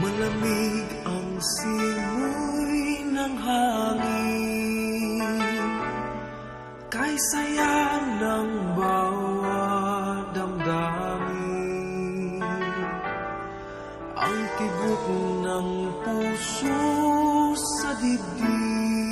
Malamig ang simoy ng hangin. Kay saya ng bawat Ang tibok ng puso sa dibdib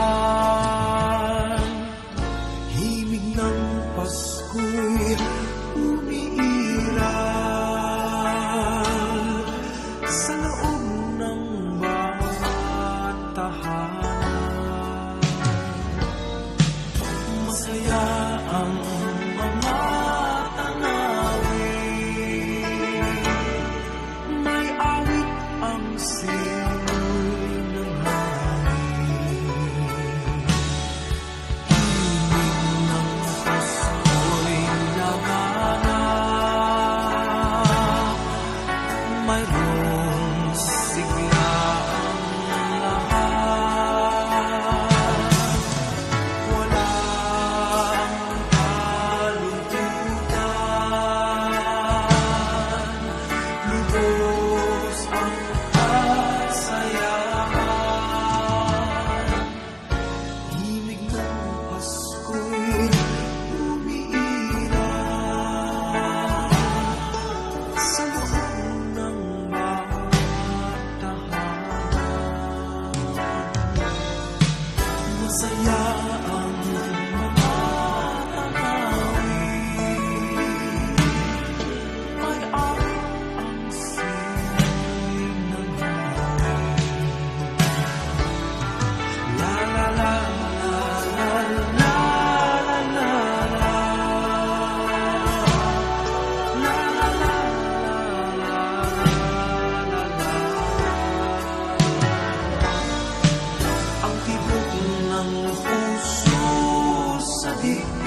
이.